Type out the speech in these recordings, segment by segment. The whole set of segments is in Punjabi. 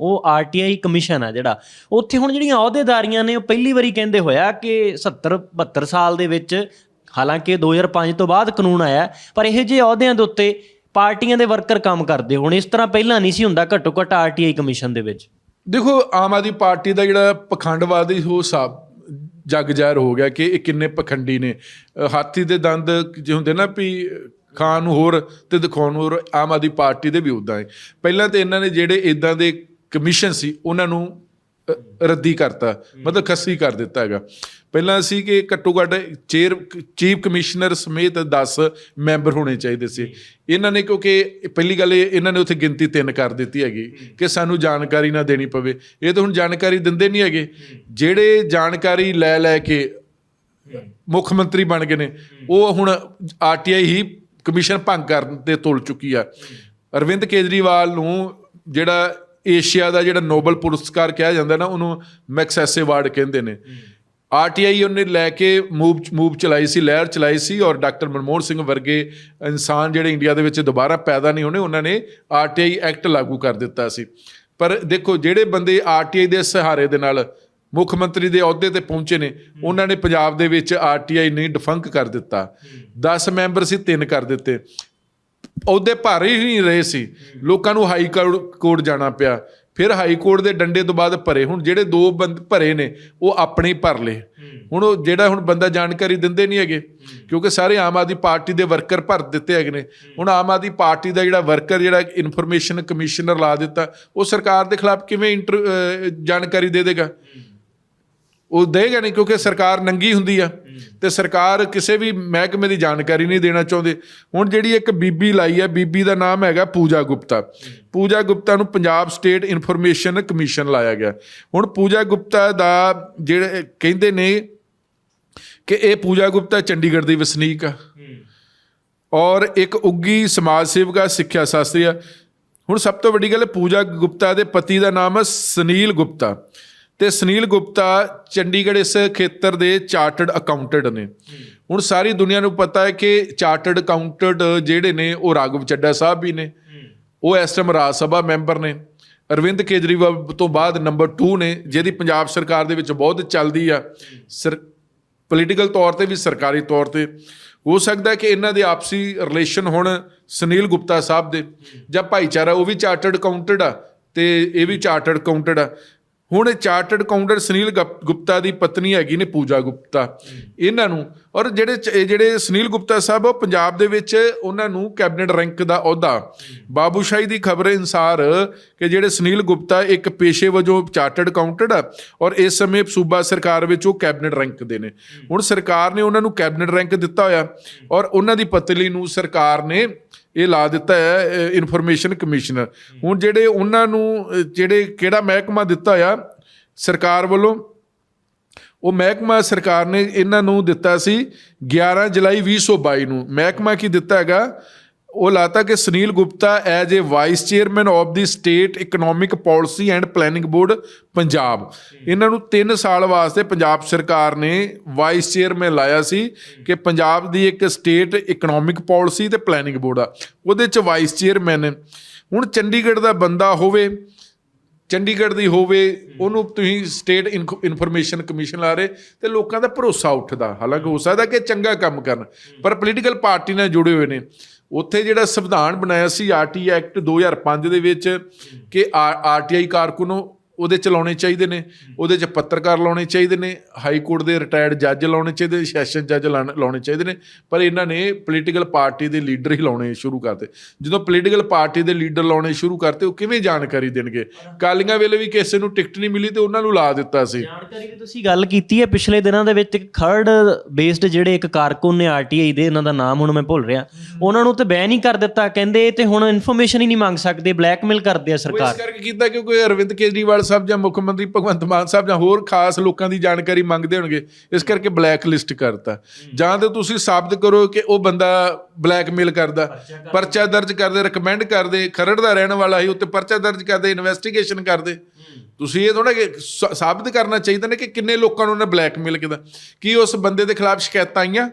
ਉਹ ਆਰਟੀਆਈ ਕਮਿਸ਼ਨ ਆ ਜਿਹੜਾ, ਉੱਥੇ ਹੁਣ ਜਿਹੜੀਆਂ ਅਹੁਦੇਦਾਰੀਆਂ ਨੇ, ਉਹ ਪਹਿਲੀ ਵਾਰੀ ਕਹਿੰਦੇ ਹੋਇਆ ਕਿ 70 72 ਸਾਲ ਦੇ ਵਿੱਚ, ਹਾਲਾਂਕਿ 2005 ਤੋਂ ਬਾਅਦ ਕਾਨੂੰਨ ਆਇਆ, ਪਰ ਇਹ ਜਿਹੇ ਅਹੁਦਿਆਂ ਦੇ ਉੱਤੇ ਪਾਰਟੀਆਂ ਦੇ ਵਰਕਰ ਕੰਮ ਕਰਦੇ ਹੁਣ, ਇਸ ਤਰ੍ਹਾਂ ਪਹਿਲਾਂ ਨਹੀਂ ਸੀ ਹੁੰਦਾ ਘੱਟੋ ਘੱਟ ਆਰਟੀਆਈ ਕਮਿਸ਼ਨ ਦੇ ਵਿੱਚ। ਦੇਖੋ, ਆਮ ਆਦਮੀ ਪਾਰਟੀ ਦਾ ਜਿਹੜਾ ਪਖੰਡਵਾਦੀ ਹੋ ਸਾਬ ਜੱਗ ਜ਼ਾਹਿਰ ਹੋ ਗਿਆ ਕਿ ਇਹ ਕਿੰਨੇ ਪਖੰਡੀ ਨੇ। ਹਾਥੀ ਦੇ ਦੰਦ ਜੇ ਹੁੰਦੇ ਨਾ ਵੀ ਖਾਣ ਨੂੰ ਹੋਰ ਤੇ ਦਿਖਾਉਣ ਨੂੰ ਹੋਰ, ਆਮ ਆਦਮੀ ਪਾਰਟੀ ਦੇ ਵੀ ਉਦਾਂ ਹੈ ਪਹਿਲਾਂ ਤੇ ਇਹਨਾਂ ਨੇ ਜਿਹੜੇ ਇਦਾਂ ਦੇ ਕਮਿਸ਼ਨ ਸੀ, ਉਹਨਾਂ ਨੂੰ ਰੱਦੀ ਕਰਤਾ, ਮਤਲਬ ਖੱਸੀ ਕਰ ਦਿੱਤਾ ਹੈਗਾ। ਪਹਿਲਾਂ ਸੀ ਕਿ ਘੱਟੋ ਘੱਟ ਚੇਅਰ, ਚੀਫ ਕਮਿਸ਼ਨਰ ਸਮੇਤ 10 ਮੈਂਬਰ ਹੋਣੇ ਚਾਹੀਦੇ ਸੀ। ਇਹਨਾਂ ਨੇ ਕਿਉਂਕਿ ਪਹਿਲੀ ਗੱਲ ਇਹ, ਇਹਨਾਂ ਨੇ ਉੱਥੇ ਗਿਣਤੀ ਤਿੰਨ ਕਰ ਦਿੱਤੀ ਹੈਗੀ ਕਿ ਸਾਨੂੰ ਜਾਣਕਾਰੀ ਨਾ ਦੇਣੀ ਪਵੇ। ਇਹ ਤਾਂ ਹੁਣ ਜਾਣਕਾਰੀ ਦਿੰਦੇ ਨਹੀਂ ਹੈਗੇ। ਜਿਹੜੇ ਜਾਣਕਾਰੀ ਲੈ ਲੈ ਕੇ ਮੁੱਖ ਮੰਤਰੀ ਬਣ ਗਏ ਨੇ, ਉਹ ਹੁਣ ਆਰਟੀਆਈ ਹੀ ਕਮਿਸ਼ਨ ਭੰਗ ਕਰਨ ਤੇ ਤੁਲ ਚੁੱਕੀ ਆ। ਅਰਵਿੰਦ ਕੇਜਰੀਵਾਲ ਨੂੰ ਜਿਹੜਾ ਏਸ਼ੀਆ ਦਾ ਜਿਹੜਾ ਨੋਬਲ ਪੁਰਸਕਾਰ ਕਿਹਾ ਜਾਂਦਾ ਨਾ, ਉਹਨੂੰ ਮੈਕਸੈਸੇ ਅਵਾਰਡ ਕਹਿੰਦੇ ਨੇ। ਆਰਟੀਆਈ ਉਹਨੇ ਲੈ ਕੇ ਮੂਵ ਮੂਵ ਚਲਾਈ ਸੀ, ਲਹਿਰ ਚਲਾਈ ਸੀ ਔਰ ਡਾਕਟਰ ਮਨਮੋਹਨ ਸਿੰਘ ਵਰਗੇ ਇਨਸਾਨ ਜਿਹੜੇ ਇੰਡੀਆ ਦੇ ਵਿੱਚ ਦੁਬਾਰਾ ਪੈਦਾ ਨਹੀਂ ਹੋਣੇ, ਉਹਨਾਂ ਨੇ ਆਰਟੀਆਈ ਐਕਟ ਲਾਗੂ ਕਰ ਦਿੱਤਾ ਸੀ। ਪਰ ਦੇਖੋ, ਜਿਹੜੇ ਬੰਦੇ ਆਰਟੀਆਈ ਦੇ ਸਹਾਰੇ ਦੇ ਨਾਲ ਮੁੱਖ ਮੰਤਰੀ ਦੇ ਅਹੁਦੇ ਤੇ ਪਹੁੰਚੇ ਨੇ, ਉਹਨਾਂ ਨੇ ਪੰਜਾਬ ਦੇ ਵਿੱਚ ਆਰਟੀਆਈ ਨਹੀਂ ਡਿਫੰਕ ਕਰ ਦਿੱਤਾ। 10 ਮੈਂਬਰ ਸੀ, ਤਿੰਨ ਕਰ ਦਿੱਤੇ। ਅਹੁਦੇ ਭਾਰੇ ਹੀ ਨਹੀਂ ਰਹੇ ਸੀ। ਲੋਕਾਂ ਨੂੰ ਹਾਈ ਕੋਰਟ ਜਾਣਾ ਪਿਆ। ਫਿਰ ਹਾਈ ਕੋਰਟ ਦੇ ਡੰਡੇ ਤੋਂ ਬਾਅਦ ਭਰੇ। ਹੁਣ ਜਿਹੜੇ ਦੋ ਬੰਦ ਭਰੇ ਨੇ ਉਹ ਆਪਣੇ ਹੀ ਭਰ ਲਏ। ਹੁਣ ਉਹ ਜਿਹੜਾ ਹੁਣ ਬੰਦਾ ਜਾਣਕਾਰੀ ਦਿੰਦੇ ਨਹੀਂ ਹੈਗੇ ਕਿਉਂਕਿ ਸਾਰੇ ਆਮ ਆਦਮੀ ਪਾਰਟੀ ਦੇ ਵਰਕਰ ਭਰ ਦਿੱਤੇ ਹੈਗੇ ਨੇ। ਹੁਣ ਆਮ ਆਦਮੀ ਪਾਰਟੀ ਦਾ ਜਿਹੜਾ ਵਰਕਰ ਜਿਹੜਾ ਇਨਫੋਰਮੇਸ਼ਨ ਕਮਿਸ਼ਨਰ ਲਾ ਦਿੱਤਾ ਉਹ ਸਰਕਾਰ ਦੇ ਖਿਲਾਫ ਕਿਵੇਂ ਜਾਣਕਾਰੀ ਦੇ ਦੇਗਾ? ਉਹ ਦੇਗਾ ਨਹੀਂ ਕਿਉਂਕਿ ਸਰਕਾਰ ਨੰਗੀ ਹੁੰਦੀ ਆ ਤੇ ਸਰਕਾਰ ਕਿਸੇ ਵੀ ਮਹਿਕਮੇ ਦੀ ਜਾਣਕਾਰੀ ਨਹੀਂ ਦੇਣਾ ਚਾਹੁੰਦੇ। ਹੁਣ ਜਿਹੜੀ ਇੱਕ ਬੀਬੀ ਲਾਈ ਆ ਬੀਬੀ ਦਾ ਨਾਮ ਹੈਗਾ ਪੂਜਾ ਗੁਪਤਾ। ਪੂਜਾ ਗੁਪਤਾ ਨੂੰ ਪੰਜਾਬ ਸਟੇਟ ਇਨਫੋਰਮੇਸ਼ਨ ਕਮਿਸ਼ਨ ਲਾਇਆ ਗਿਆ। ਹੁਣ ਪੂਜਾ ਗੁਪਤਾ ਦਾ ਜਿਹੜੇ ਕਹਿੰਦੇ ਨੇ ਕਿ ਇਹ ਪੂਜਾ ਗੁਪਤਾ ਚੰਡੀਗੜ੍ਹ ਦੀ ਵਸਨੀਕ ਆ। ਔਰ ਇੱਕ ਉੱਗੀ ਸਮਾਜ ਸੇਵਕਾ ਸਿੱਖਿਆ ਸ਼ਾਸਤਰੀ ਆ। ਹੁਣ ਸਭ ਤੋਂ ਵੱਡੀ ਗੱਲ ਪੂਜਾ ਗੁਪਤਾ ਦੇ ਪਤੀ ਦਾ ਨਾਮ ਹੈ ਸੁਨੀਲ ਗੁਪਤਾ। ਤੇ ਸੁਨੀਲ ਗੁਪਤਾ ਚੰਡੀਗੜ੍ਹ ਇਸ ਖੇਤਰ ਦੇ ਚਾਰਟਰਡ ਅਕਾਊਂਟੈਂਟ ਨੇ। ਹੁਣ ਸਾਰੀ ਦੁਨੀਆ ਨੂੰ ਪਤਾ ਹੈ ਕਿ ਚਾਰਟਰਡ ਅਕਾਊਂਟੈਂਟ ਜਿਹੜੇ ਨੇ, ਉਹ ਰਾਘਵ ਚੱਡਾ ਸਾਹਿਬ ਵੀ ਨੇ। ਉਹ ਇਸ ਟਾਈਮ ਰਾਜ ਸਭਾ ਮੈਂਬਰ ਨੇ। ਅਰਵਿੰਦ ਕੇਜਰੀਵਾਲ ਤੋਂ ਬਾਅਦ ਨੰਬਰ 2 ਨੇ, ਜਿਹਦੀ ਪੰਜਾਬ ਸਰਕਾਰ ਦੇ ਵਿੱਚ ਬਹੁਤ ਚੱਲਦੀ ਆ। ਸਰ, ਪੋਲੀਟੀਕਲ ਤੌਰ ਤੇ ਵੀ ਸਰਕਾਰੀ ਤੌਰ ਤੇ। ਹੋ ਸਕਦਾ ਕਿ ਇਹਨਾਂ ਦੇ ਆਪਸੀ ਰਿਲੇਸ਼ਨ ਹੁਣ ਸੁਨੀਲ ਗੁਪਤਾ ਸਾਹਿਬ ਦੇ। ਜਾਂ ਭਾਈਚਾਰਾ, ਉਹ ਵੀ ਚਾਰਟਰਡ ਅਕਾਊਂਟਡ ਆ ਤੇ ਇਹ ਵੀ ਚਾਰਟਰਡ ਅਕਾਊਂਟਡ ਆ। ਹੁਣ ਚਾਰਟਰਡ ਅਕਾਊਂਟੈਂਟ ਸੁਨੀਲ ਗੁਪ- ਗੁਪਤਾ ਦੀ ਪਤਨੀ ਹੈਗੀ ਨੇ ਪੂਜਾ ਗੁਪਤਾ। ਇਹਨਾਂ ਨੂੰ, ਔਰ ਜਿਹੜੇ ਜਿਹੜੇ ਸੁਨੀਲ ਗੁਪਤਾ ਸਾਹਿਬ, ਉਹ ਪੰਜਾਬ ਦੇ ਵਿੱਚ ਉਹਨਾਂ ਨੂੰ ਕੈਬਨਿਟ ਰੈਂਕ ਦਾ ਅਹੁਦਾ। ਬਾਬੂਸ਼ਾਹੀ ਦੀ ਖਬਰ ਅਨੁਸਾਰ ਕਿ ਜਿਹੜੇ ਸੁਨੀਲ ਗੁਪਤਾ ਇੱਕ ਪੇਸ਼ੇ ਵਜੋਂ ਚਾਰਟਰਡ ਅਕਾਊਂਟੈਂਟ ਆ, ਔਰ ਇਸ ਸਮੇਂ ਸੂਬਾ ਸਰਕਾਰ ਵਿੱਚ ਉਹ ਕੈਬਨਿਟ ਰੈਂਕ ਦੇ ਨੇ। ਹੁਣ ਸਰਕਾਰ ਨੇ ਉਹਨਾਂ ਨੂੰ ਕੈਬਨਿਟ ਰੈਂਕ ਦਿੱਤਾ ਹੋਇਆ, ਔਰ ਉਹਨਾਂ ਦੀ ਪਤਨੀ ਨੂੰ ਸਰਕਾਰ ਨੇ ਇਹ ਲਾ ਦਿੱਤਾ ਹੈ ਇਨਫੋਰਮੇਸ਼ਨ ਕਮਿਸ਼ਨਰ ਹੁਣ ਜਿਹੜੇ ਉਹਨਾਂ ਨੂੰ ਜਿਹੜੇ ਕਿਹੜਾ ਮਹਿਕਮਾ ਦਿੱਤਾ ਆ, ਸਰਕਾਰ ਵੱਲੋਂ, ਉਹ ਮਹਿਕਮਾ ਸਰਕਾਰ ਨੇ ਇਹਨਾਂ ਨੂੰ ਦਿੱਤਾ ਸੀ 11 ਜੁਲਾਈ 2022 ਨੂੰ। ਮਹਿਕਮਾ ਕੀ ਦਿੱਤਾ ਹੈਗਾ? ਉਹ ਲਾਤਾ ਕਿ Sunil Gupta as a vice chairman of the state economic policy and planning board Punjab. ਇਹਨਾਂ ਨੂੰ 3 ਸਾਲ ਵਾਸਤੇ ਪੰਜਾਬ ਸਰਕਾਰ ਨੇ ਵਾਈਸ ਚੇਅਰਮੈਨ ਲਾਇਆ ਸੀ ਕਿ ਪੰਜਾਬ ਦੀ ਇੱਕ ਸਟੇਟ ਇਕਨੋਮਿਕ ਪਾਲਿਸੀ ਤੇ ਪਲੈਨਿੰਗ ਬੋਰਡ ਆ। ਉਹਦੇ ਚ ਵਾਈਸ ਚੇਅਰਮੈਨ ਹੁਣ ਚੰਡੀਗੜ੍ਹ ਦਾ ਬੰਦਾ ਹੋਵੇ ਚੰਡੀਗੜ੍ਹ ਦੀ ਹੋਵੇ, ਉਹਨੂੰ ਤੁਸੀਂ ਸਟੇਟ ਇਨਫੋਰਮੇਸ਼ਨ ਕਮਿਸ਼ਨ ਲਾ ਰਹੇ, ਤੇ ਲੋਕਾਂ ਦਾ ਭਰੋਸਾ ਉੱਠਦਾ। ਹਾਲਾਂਕਿ ਹੋ ਸਕਦਾ ਕਿ ਚੰਗਾ ਕੰਮ ਕਰਨ, ਪਰ ਪੋਲੀਟੀਕਲ ਪਾਰਟੀ ਨਾਲ ਜੁੜੇ ਹੋਏ ਨੇ। ਉੱਥੇ ਜਿਹੜਾ ਸੰਵਿਧਾਨ ਬਣਾਇਆ ਸੀ, ਆਰਟੀ ਐਕਟ 2005 ਦੇ ਵਿੱਚ, ਕਿ ਆਰਟੀਆਈ ਕਾਰਕੁਨ ਨੂੰ ਉਹਦੇ ਚ ਲਾਉਣੇ ਚਾਹੀਦੇ ਨੇ ਉਹਦੇ ਚ ਪੱਤਰਕਾਰ ਲਾਉਣੇ ਚਾਹੀਦੇ ਨੇ ਹਾਈ ਕੋਰਟ ਦੇ ਰਿਟਾਇਰਡ ਜੱਜ ਲਾਉਣੇ ਚਾਹੀਦੇ ਸੈਸ਼ਨ ਜੱਜ ਲਾਉਣੇ ਚਾਹੀਦੇ ਨੇ ਪਰ ਇਹਨਾਂ ਨੇ ਪੋਲੀਟੀਕਲ ਪਾਰਟੀ ਦੇ ਲੀਡਰ ਹੀ ਲਾਉਣੇ ਸ਼ੁਰੂ ਕਰਤੇ। ਜਦੋਂ ਪੋਲੀਟੀਕਲ ਪਾਰਟੀ ਦੇ ਲੀਡਰ ਲਾਉਣੇ ਸ਼ੁਰੂ ਕਰਤੇ ਉਹ ਕਿਵੇਂ ਜਾਣਕਾਰੀ ਦੇਣਗੇ? ਕਾਲੀਆਂ ਵੇਲੇ ਵੀ ਕਿਸੇ ਨੂੰ ਟਿਕਟ ਨਹੀਂ ਮਿਲੀ ਤੇ ਉਹਨਾਂ ਨੂੰ ਲਾ ਦਿੱਤਾ ਸੀ। ਜਾਣਕਾਰੀ ਦੀ ਤੁਸੀਂ ਗੱਲ ਕੀਤੀ ਹੈ ਪਿਛਲੇ ਦਿਨਾਂ ਦੇ ਵਿੱਚ ਇੱਕ ਖਰੜ ਬੇਸਡ ਜਿਹੜੇ ਇੱਕ ਕਾਰਕੁਨ ਨੇ ਆਰਟੀਆਈ ਦੇ ਇਹਨਾਂ ਦਾ ਨਾਮ ਹੁਣ ਮੈਂ ਭੁੱਲ ਰਿਹਾ। ਉਹਨਾਂ ਨੂੰ ਤੇ ਬੈਨ ਹੀ ਕਰ ਦਿੱਤਾ ਕਹਿੰਦੇ ਤੇ ਹੁਣ ਇਨਫੋਰਮੇਸ਼ਨ ਹੀ ਨਹੀਂ ਮੰਗ ਸਕਦੇ ਬਲੈਕਮੇਲ ਕਰਦੇ ਆ ਇਸ ਸਰਕਾਰ। ਕਰਕੇ ਕੀਤਾ ਕਿਉਂਕਿ ਅਰਵਿੰਦ ਕੇਜਰੀਵਾਲ ਸਾਹਿਬ ਜਾਂ ਮੁੱਖ ਮੰਤਰੀ ਭਗਵੰਤ ਮਾਨ ਸਾਹਿਬ ਜਾਂ ਹੋਰ ਖਾਸ ਲੋਕਾਂ ਦੀ ਜਾਣਕਾਰੀ ਮੰਗਦੇ ਹੋਣਗੇ ਇਸ ਕਰਕੇ ਬਲੈਕ ਲਿਸਟ ਕਰਤਾ ਜਾਂ ਤਾਂ ਤੁਸੀਂ ਸਾਬਤ ਕਰੋ ਕਿ ਉਹ ਬੰਦਾ ਬਲੈਕਮੇਲ ਕਰਦਾ ਪਰਚਾ ਦਰਜ ਕਰਦੇ ਰეკਮੈਂਡ ਕਰਦੇ ਖਰੜ ਦਾ ਰਹਿਣ ਵਾਲਾ ਹੀ ਉੱਤੇ ਪਰਚਾ ਦਰਜ ਕਰਦੇ ਇਨਵੈਸਟੀਗੇਸ਼ਨ ਕਰਦੇ। ਤੁਸੀਂ ਇਹ ਥੋੜਾ ਸਾਬਤ ਕਰਨਾ ਚਾਹੀਦਾ ਨੇ ਕਿ ਕਿੰਨੇ ਲੋਕਾਂ ਨੂੰ ਉਹਨੇ ਬਲੈਕਮੇਲ ਕੀਤਾ। ਕੀ ਉਸ ਬੰਦੇ ਦੇ ਖਿਲਾਫ ਸ਼ਿਕਾਇਤਾਂ ਆਈਆਂ?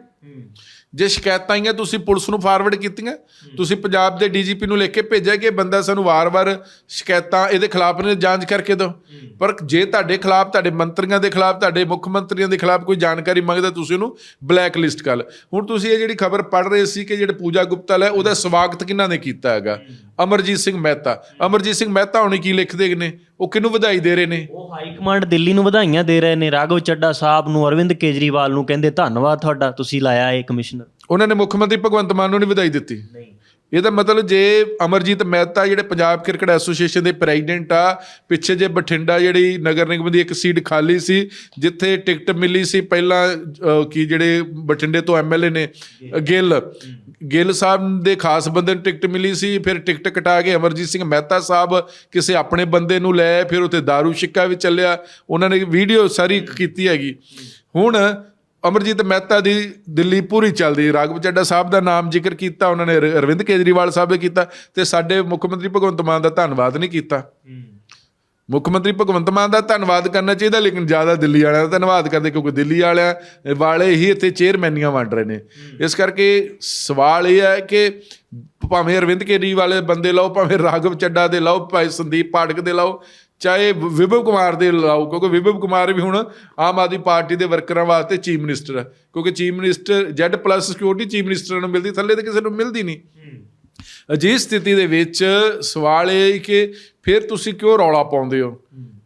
ਜੇ ਸ਼ਿਕਾਇਤਾਂ ਆਈਆਂ, ਤੁਸੀਂ ਪੁਲਿਸ ਨੂੰ ਫਾਰਵਰਡ ਕੀਤੀਆਂ। ਤੁਸੀਂ ਪੰਜਾਬ ਦੇ ਡੀਜੀਪੀ ਨੂੰ ਲਿਖ ਕੇ ਭੇਜਿਆ ਕਿ ਇਹ ਬੰਦਾ ਸਾਨੂੰ ਵਾਰ-ਵਾਰ ਸ਼ਿਕਾਇਤਾਂ ਇਹਦੇ ਖਿਲਾਫ ਨੇ ਜਾਂਚ ਕਰਕੇ ਦਿਓ। ਪਰ ਜੇ ਤੁਹਾਡੇ ਖਿਲਾਫ, ਤੁਹਾਡੇ ਮੰਤਰੀਆਂ ਦੇ ਖਿਲਾਫ, ਤੁਹਾਡੇ ਮੁੱਖ ਮੰਤਰੀਆਂ ਦੇ ਖਿਲਾਫ ਕੋਈ ਜਾਣਕਾਰੀ ਮੰਗਦਾ, ਤੁਸੀਂ ਉਹਨੂੰ ਬਲੈਕ ਲਿਸਟ ਕਰ ਲਓ। ਹੁਣ ਤੁਸੀਂ ਇਹ ਜਿਹੜੀ ਖਬਰ ਪੜ੍ਹ ਰਹੇ ਸੀ ਕਿ ਜਿਹੜੇ ਪੂਜਾ ਗੁਪਤਾ ਹੈ ਉਹਦਾ ਸਵਾਗਤ ਕਿਹਨਾਂ ਨੇ ਕੀਤਾ ਹੈਗਾ? ਅਮਰਜੀਤ ਸਿੰਘ ਮਹਿਤਾ। ਅਮਰਜੀਤ ਸਿੰਘ ਮਹਿਤਾ ਹੁਣੇ ਕੀ ਲਿਖਦੇ ਨੇ? ਉਹ ਕਿਹਨੂੰ ਵਧਾਈ ਦੇ ਰਹੇ ਨੇ? ਉਹ ਹਾਈ ਕਮਾਂਡ ਦਿੱਲੀ ਨੂੰ ਵਧਾਈਆਂ ਦੇ ਰਹੇ ਨੇ। ਰਾਘਵ ਚੱਡਾ ਸਾਹਿਬ ਨੂੰ ਅਰਵਿੰਦ ਕੇਜਰੀਵਾਲ ਨੂੰ ਕਹਿੰਦੇ ਧੰਨਵਾਦ ਤੁਹਾਡਾ ਤੁਸੀਂ ਲਾਇਆ ਇਹ ਕਮਿਸ਼ਨਰ। ਉਹਨਾਂ ਨੇ ਮੁੱਖ ਮੰਤਰੀ ਭਗਵੰਤ ਮਾਨ ਨੂੰ ਨਹੀਂ ਵਧਾਈ ਦਿੱਤੀ? ਨਹੀਂ। ਇਹਦਾ ਮਤਲਬ ਜੇ ਅਮਰਜੀਤ ਮਹਿਤਾ ਜਿਹੜੇ ਪੰਜਾਬ ਕ੍ਰਿਕਟ ਐਸੋਸੀਏਸ਼ਨ ਦੇ ਪ੍ਰੈਜ਼ੀਡੈਂਟ ਆ ਪਿੱਛੇ ਜੇ ਬਠਿੰਡਾ ਜਿਹੜੀ ਨਗਰ ਨਿਗਮ ਦੀ ਇੱਕ ਸੀਟ ਖਾਲੀ ਸੀ ਜਿੱਥੇ ਟਿਕਟ ਮਿਲੀ ਸੀ ਪਹਿਲਾਂ ਅਹ, ਕੀ ਜਿਹੜੇ ਬਠਿੰਡੇ ਤੋਂ ਐਮਐਲਏ ਨੇ ਗਿੱਲ। ਗਿੱਲ ਸਾਹਿਬ ਦੇ ਖਾਸ ਬੰਦੇ ਨੂੰ ਟਿਕਟ ਮਿਲੀ ਸੀ ਫਿਰ ਟਿਕਟ ਕਟਾ ਕੇ ਅਮਰਜੀਤ ਸਿੰਘ ਮਹਿਤਾ ਸਾਹਿਬ ਕਿਸੇ ਆਪਣੇ ਬੰਦੇ ਨੂੰ ਲੈ ਫਿਰ ਉੱਥੇ दारू ਸ਼ਿੱਕਾ ਵੀ ਚੱਲਿਆ। ਉਹਨਾਂ ਨੇ ਵੀਡੀਓ ਸਾਰੀ ਕੀਤੀ ਹੈਗੀ। ਹੁਣ ਅਮਰਜੀਤ ਮਹਿਤਾ ਦੀ ਦਿੱਲੀ ਪੂਰੀ ਚੱਲਦੀ ਰਾਘਵ ਚੱਡਾ ਸਾਹਿਬ ਦਾ ਨਾਮ ਜ਼ਿਕਰ ਕੀਤਾ ਉਹਨਾਂ ਨੇ ਅਰ- ਅਰਵਿੰਦ ਕੇਜਰੀਵਾਲ ਸਾਹਿਬ ਨੇ ਕੀਤਾ ਤੇ ਸਾਡੇ ਮੁੱਖ ਮੰਤਰੀ ਭਗਵੰਤ ਮਾਨ ਦਾ ਧੰਨਵਾਦ ਨਹੀਂ ਕੀਤਾ। ਮੁੱਖ ਮੰਤਰੀ ਭਗਵੰਤ ਮਾਨ ਦਾ ਧੰਨਵਾਦ ਕਰਨਾ ਚਾਹੀਦਾ ਲੇਕਿਨ ਜ਼ਿਆਦਾ ਦਿੱਲੀ ਵਾਲਿਆਂ ਦਾ ਧੰਨਵਾਦ ਕਰਦੇ ਕਿਉਂਕਿ ਦਿੱਲੀ ਵਾਲਿਆਂ ਵਾਲੇ ਹੀ ਇੱਥੇ ਚੇਅਰਮੈਨੀਆਂ ਵੰਡ ਰਹੇ ਨੇ। ਇਸ ਕਰਕੇ ਸਵਾਲ ਇਹ ਹੈ ਕਿ ਭਾਵੇਂ ਅਰਵਿੰਦ ਕੇਜਰੀਵਾਲ ਵਾਲੇ ਬੰਦੇ ਲਾਓ ਭਾਵੇਂ ਰਾਘਵ ਚੱਡਾ ਦੇ ਲਾਓ ਭਾਵੇਂ ਸੰਦੀਪ ਪਾਠਕ ਦੇ ਲਾਓ ਚਾਹੇ ਵਿਭਵ ਕੁਮਾਰ ਦੇ ਲਾਓ ਕਿਉਂਕਿ ਵਿਭਵ ਕੁਮਾਰ ਵੀ ਹੁਣ ਆਮ ਆਦਮੀ ਪਾਰਟੀ ਦੇ ਵਰਕਰਾਂ ਵਾਸਤੇ ਚੀਫ ਮਿਨਿਸਟਰ ਹੈ। ਕਿਉਂਕਿ chief minister Z plus security chief minister ਨੂੰ ਮਿਲਦੀ ਥੱਲੇ ਤੇ ਕਿਸੇ ਨੂੰ ਮਿਲਦੀ ਨਹੀਂ। ਅਜਿਹੀ ਸਥਿਤੀ ਦੇ ਵਿੱਚ ਸਵਾਲ ਇਹ ਹੈ ਕਿ ਫਿਰ ਤੁਸੀਂ ਕਿਉਂ ਰੌਲਾ ਪਾਉਂਦੇ ਹੋ?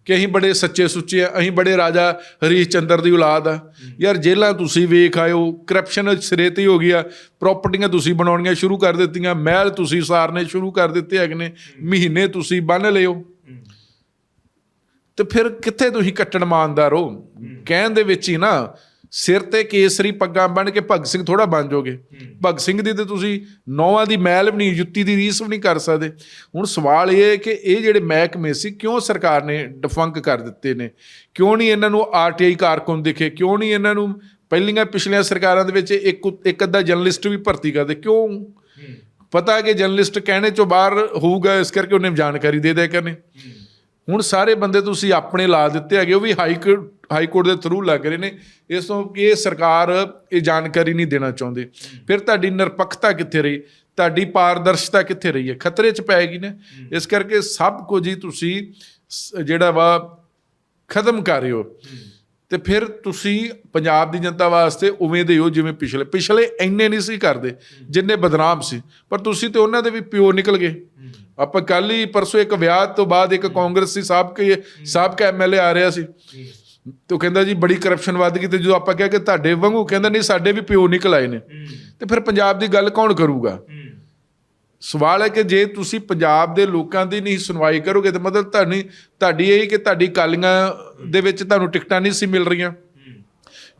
ਕਿ ਅਸੀਂ ਬੜੇ ਸੱਚੇ ਸੁੱਚੇ ਆ ਅਸੀਂ ਬੜੇ ਰਾਜਾ ਹਰੀਸ਼ ਚੰਦਰ ਦੀ ਔਲਾਦ ਆ ਯਾਰ ਜੇਲਾਂ ਤੁਸੀਂ ਵੇਖ ਆਇਓ ਕਰਪਸ਼ਨ ਸਿਰੇ ਤੇ ਹੀ ਹੋ ਗਿਆ ਪ੍ਰਾਪਰਟੀਆਂ ਤੁਸੀਂ ਬਣਾਉਣੀਆਂ ਸ਼ੁਰੂ ਕਰ ਦਿੱਤੀਆਂ ਮਹਿਲ ਤੁਸੀਂ ਸਾਰਨੇ ਸ਼ੁਰੂ ਕਰ ਦਿੱਤੇ ਹੈਗੇ ਨੇ ਮਹੀਨੇ ਤੁਸੀਂ ਬੰਨ ਲਿਓ ਤੇ ਫਿਰ ਕਿੱਥੇ ਤੁਸੀਂ ਕੱਟਣ ਇਮਾਨਦਾਰ ਹੋ? ਕਹਿਣ ਦੇ ਵਿੱਚ ਹੀ ਨਾ ਸਿਰ ਤੇ ਕੇਸਰੀ ਪੱਗਾਂ ਬੰਨ ਕੇ ਭਗਤ ਸਿੰਘ ਥੋੜਾ ਬਣ ਜਾਓਗੇ। ਭਗਤ ਸਿੰਘ ਦੀ ਤੇ ਤੁਸੀਂ ਨੌਵਾਂ ਦੀ ਮੈਲ ਵੀ ਨਹੀਂ ਜੁੱਤੀ ਦੀ ਰੀਸ ਵੀ ਨਹੀਂ ਕਰ ਸਕਦੇ। ਹੁਣ ਸਵਾਲ ਇਹ ਹੈ ਕਿ ਇਹ ਜਿਹੜੇ ਮਹਿਕਮੇ ਸੀ ਕਿਉਂ ਸਰਕਾਰ ਨੇ ਡਿਫੰਕ ਕਰ ਦਿੱਤੇ ਨੇ? ਕਿਉਂ ਨਹੀਂ ਇਹਨਾਂ ਨੂੰ ਆਰਟੀਆਈ ਕਾਰਕੁਨ ਦਿਖੇ? ਕਿਉਂ ਨਹੀਂ ਇਹਨਾਂ ਨੂੰ ਪਹਿਲੀਆਂ ਪਿਛਲੀਆਂ ਸਰਕਾਰਾਂ ਦੇ ਵਿੱਚ ਇੱਕ ਇੱਕ ਅੱਧਾ ਜਰਨਲਿਸਟ ਵੀ ਭਰਤੀ ਕਰਦੇ? ਕਿਉਂ? ਪਤਾ ਹੈ ਕਿ ਜਰਨਲਿਸਟ ਕਹਿਣੇ ਚੋਂ ਬਾਹਰ ਹੋਊਗਾ ਇਸ ਕਰਕੇ ਉਹਨੇ ਜਾਣਕਾਰੀ ਦੇ ਦਿਆ ਕਰਨੇ। ਹੁਣ ਸਾਰੇ ਬੰਦੇ ਤੁਸੀਂ ਆਪਣੇ ਲਾ ਦਿੱਤੇ ਹੈਗੇ, ਉਹ ਵੀ ਹਾਈ ਕੋਰਟ ਹਾਈ ਕੋਰਟ ਦੇ ਥਰੂ ਲੱਗ ਰਹੇ ਨੇ। ਇਸ ਤੋਂ ਕਿ ਇਹ ਸਰਕਾਰ ਇਹ ਜਾਣਕਾਰੀ ਨਹੀਂ ਦੇਣਾ ਚਾਹੁੰਦੇ। ਫਿਰ ਤੁਹਾਡੀ ਨਿਰਪੱਖਤਾ ਕਿੱਥੇ ਰਹੀ? ਤੁਹਾਡੀ ਪਾਰਦਰਸ਼ਤਾ ਕਿੱਥੇ ਰਹੀ ਹੈ? ਖਤਰੇ 'ਚ ਪੈਗੀ ਨੇ। ਇਸ ਕਰਕੇ ਸਭ ਕੁਝ ਹੀ ਤੁਸੀਂ ਜਿਹੜਾ ਵਾ, ਖਤਮ ਕਰ ਰਹੇ ਹੋ। ਤੇ ਫਿਰ ਤੁਸੀਂ ਪੰਜਾਬ ਦੀ ਜਨਤਾ ਵਾਸਤੇ ਉਵੇਂ ਦੇ ਹੋ ਜਿਵੇਂ ਪਿਛਲੇ ਪਿਛਲੇ ਇੰਨੇ ਨਹੀਂ ਸੀ ਕਰਦੇ, ਜਿੰਨੇ ਬਦਨਾਮ ਸੀ। ਪਰ ਤੁਸੀਂ ਤੇ ਉਹਨਾਂ ਦੇ ਵੀ ਪਿਓ ਨਿਕਲ ਗਏ। ਆਪਾਂ ਕੱਲ ਹੀ ਪਰਸੋਂ ਇੱਕ ਵਿਆਹ ਤੋਂ ਬਾਅਦ ਇੱਕ ਕਾਂਗਰਸੀ ਸਾਬਕੇ ਸਾਬਕਾ ਐਮਐਲਏ ਆ ਰਿਹਾ ਸੀ। ਤੇ ਕਹਿੰਦਾ ਜੀ ਬੜੀ ਕਰਪਸ਼ਨ ਵੱਧ ਗਈ ਤੇ ਜਦੋਂ ਆਪਾਂ ਕਿਹਾ ਕਿ ਤੁਹਾਡੇ ਵਾਂਗੂ ਕਹਿੰਦਾ ਨਹੀਂ ਸਾਡੇ ਵੀ ਪਿਓ ਨਿਕਲ ਆਏ ਨੇ। ਤੇ ਫਿਰ ਪੰਜਾਬ ਦੀ ਗੱਲ ਕੌਣ ਕਰੂਗਾ? ਸਵਾਲ ਹੈ ਕਿ ਜੇ ਤੁਸੀਂ ਪੰਜਾਬ ਦੇ ਲੋਕਾਂ ਦੀ ਨਹੀਂ ਸੁਣਵਾਈ ਕਰੋਗੇ ਤਾਂ ਮਤਲਬ ਤੁਹਾਡੀ ਤੁਹਾਡੀ ਇਹ ਕਿ ਤੁਹਾਡੀ ਕਾਲੀਆਂ ਦੇ ਵਿੱਚ ਤੁਹਾਨੂੰ ਟਿਕਟਾਂ ਨਹੀਂ ਸੀ ਮਿਲ ਰਹੀਆਂ।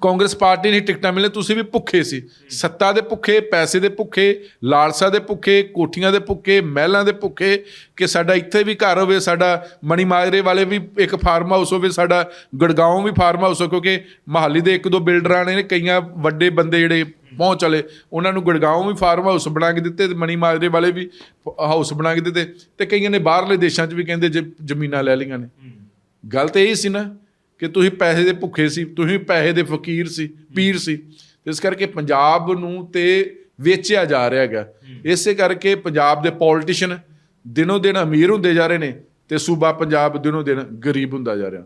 ਕਾਂਗਰਸ ਪਾਰਟੀ ਨੇ ਟਿਕਟਾਂ ਮਿਲੇ ਤੁਸੀਂ ਵੀ ਭੁੱਖੇ ਸੀ। ਸੱਤਾ ਦੇ ਭੁੱਖੇ ਪੈਸੇ ਦੇ ਭੁੱਖੇ ਲਾਲਸਾ ਦੇ ਭੁੱਖੇ ਕੋਠੀਆਂ ਦੇ ਭੁੱਖੇ ਮਹਿਲਾਂ ਦੇ ਭੁੱਖੇ ਕਿ ਸਾਡਾ ਇੱਥੇ ਵੀ ਘਰ ਹੋਵੇ ਸਾਡਾ ਮਣੀ ਮਾਜਰੇ ਵਾਲੇ ਵੀ ਇੱਕ ਫਾਰਮ ਹਾਊਸ ਹੋਵੇ ਸਾਡਾ ਗੜਗਾਉਂ ਵੀ ਫਾਰਮ ਹਾਊਸ ਹੋ ਕਿਉਂਕਿ ਮਹਾਲੀ ਦੇ ਇੱਕ ਦੋ ਬਿਲਡਰਾਂ ਨੇ ਕਈਆਂ ਵੱਡੇ ਬੰਦੇ ਜਿਹੜੇ ਪਹੁੰਚ ਵਾਲੇ ਉਹਨਾਂ ਨੂੰ ਗੜਗਾਉਂ ਵੀ ਫਾਰਮ ਹਾਊਸ ਬਣਾ ਕੇ ਦਿੱਤੇ ਤੇ ਮਣੀ ਮਾਜਰੇ ਵਾਲੇ ਵੀ ਹਾਊਸ ਬਣਾ ਕੇ ਦਿੱਤੇ ਤੇ ਕਈਆਂ ਨੇ ਬਾਹਰਲੇ ਦੇਸ਼ਾਂ 'ਚ ਵੀ ਕਹਿੰਦੇ ਜ- ਜ਼ਮੀਨਾਂ ਲੈ ਲਈਆਂ ਨੇ। ਗੱਲ ਤੇ ਇਹ ਸੀ ਨਾ ਕਿ ਤੁਸੀਂ ਪੈਸੇ ਦੇ ਭੁੱਖੇ ਸੀ ਤੁਸੀਂ ਪੈਸੇ ਦੇ ਫਕੀਰ ਸੀ ਪੀਰ ਸੀ। ਇਸ ਕਰਕੇ ਪੰਜਾਬ ਨੂੰ ਤੇ ਵੇਚਿਆ ਜਾ ਰਿਹਾ ਹੈਗਾ। ਇਸੇ ਕਰਕੇ ਪੰਜਾਬ ਦੇ ਪੋਲੀਟੀਸ਼ੀਅਨ ਦਿਨੋਂ ਦਿਨ ਅਮੀਰ ਹੁੰਦੇ ਜਾ ਰਹੇ ਨੇ ਤੇ ਸੂਬਾ ਪੰਜਾਬ ਦਿਨੋਂ ਦਿਨ ਗਰੀਬ ਹੁੰਦਾ ਜਾ ਰਿਹਾ।